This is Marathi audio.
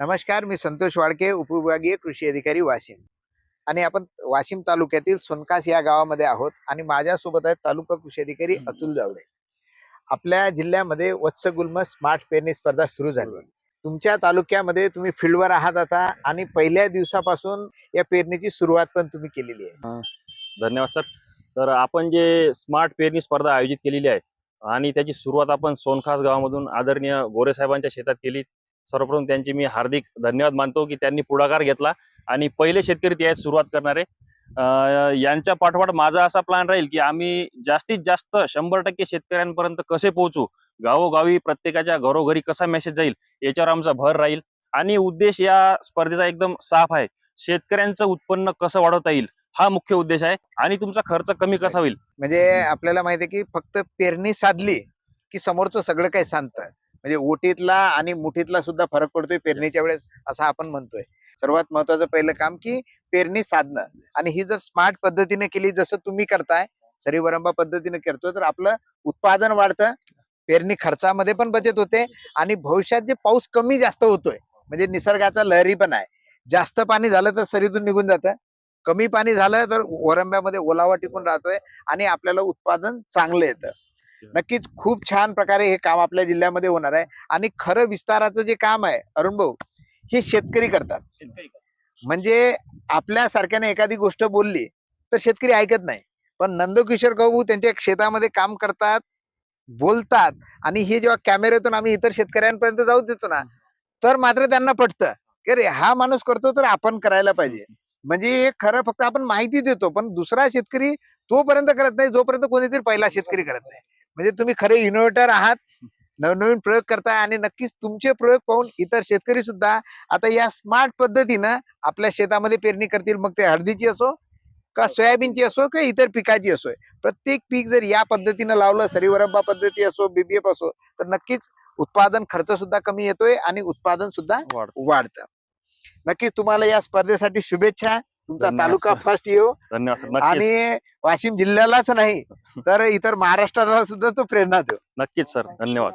नमस्कार मी संतोष वाडके उपविभागीय कृषी अधिकारी वाशिम. आणि आपण वाशिम तालुक्यातील सोनकास या गावामध्ये आहोत आणि माझ्यासोबत आहेत तालुका कृषी अधिकारी अतुल जावडे. आपल्या जिल्ह्यामध्ये वत्सगुल्म स्मार्ट पेरणी स्पर्धा सुरू झाली. तुमच्या तालुक्यामध्ये तुम्ही फील्डवर आहात आता आणि पहिल्या दिवसापासून या पेरणीची सुरुवात पण तुम्ही केलेली आहे. धन्यवाद सर. तर आपण जे स्मार्ट पेरणी स्पर्धा आयोजित केलेली आहे आणि त्याची सुरुवात आपण सोनखास गावामधून आदरणीय गोरे साहेबांच्या शेतात केली. सर्वप्रथम त्यांचे मी हार्दिक धन्यवाद मानतो की त्यांनी पुढाकार घेतला आणि पहिले शेतकरी ते आहेत सुरुवात करणारे. यांच्या पाठोपाठ माझा असा प्लॅन राहील की आम्ही जास्तीत जास्त शंभर टक्के शेतकऱ्यांपर्यंत कसे पोहोचू गावोगावी प्रत्येकाच्या घरोघरी कसा मेसेज जाईल याच्यावर आमचा भर राहील. आणि उद्देश या स्पर्धेचा एकदम साफ आहे शेतकऱ्यांचं उत्पन्न कसं वाढवता येईल हा मुख्य उद्देश आहे आणि तुमचा खर्च कमी कसा होईल? म्हणजे आपल्याला माहिती आहे की फक्त पेरणी साधली की समोरचं सगळं काही सांगतं. म्हणजे ओटीतला आणि मुठीतला सुद्धा फरक पडतोय पेरणीच्या वेळेस असं आपण म्हणतोय. सर्वात महत्वाचं पहिलं काम की पेरणी साधणं. आणि ही जर स्मार्ट पद्धतीने केली जसं तुम्ही करताय सरीवरंबा पद्धतीने करतोय तर आपलं उत्पादन वाढतं पेरणी खर्चामध्ये पण बचत होते आणि भविष्यात जे पाऊस कमी जास्त होतोय म्हणजे निसर्गाचा लहरी पण आहे. जास्त पाणी झालं तर सरीतून निघून जातं. कमी पाणी झालं तर वरंब्यामध्ये ओलावा टिकून राहतोय आणि आपल्याला उत्पादन चांगलं येतं. नक्कीच खूप छान प्रकारे हे काम आपल्या जिल्ह्यामध्ये होणार आहे. आणि खरं विस्ताराचं जे काम आहे अरुण भाऊ हे शेतकरी करतात. म्हणजे आपल्या सारख्याने एखादी गोष्ट बोलली तर शेतकरी ऐकत नाही. पण नंदकिशोर भाऊ त्यांच्या शेतामध्ये काम करतात बोलतात आणि हे जेव्हा कॅमेऱ्यातून आम्ही इतर शेतकऱ्यांपर्यंत जाऊ देतो ना तर मात्र त्यांना पटतं. की अरे हा माणूस करतो तर आपण करायला पाहिजे. म्हणजे हे खरं फक्त आपण माहिती देतो पण दुसरा शेतकरी तोपर्यंत करत नाही जोपर्यंत कोणीतरी पहिला शेतकरी करत नाही. म्हणजे तुम्ही खरे इनोव्हेटर आहात नवनवीन प्रयोग करताय आणि नक्कीच तुमचे प्रयोग पाहून इतर शेतकरी सुद्धा आता या स्मार्ट पद्धतीनं आपल्या शेतामध्ये पेरणी करतील. मग ते हळदीची असो का सोयाबीनची असो किंवा इतर पिकाची असो. प्रत्येक पीक जर या पद्धतीनं लावलं सरीवरंबा पद्धती असो बीबीएफ असो तर नक्कीच उत्पादन खर्च सुद्धा कमी येतोय आणि उत्पादन सुद्धा वाढ वाढतं. नक्कीच तुम्हाला या स्पर्धेसाठी शुभेच्छा. तुमचा तालुका. फर्स्ट येऊ. धन्यवाद आणि वाशिम जिल्ह्यालाच नाही तर इतर महाराष्ट्राला सुद्धा तो प्रेरणा देऊ. नक्कीच सर. धन्यवाद.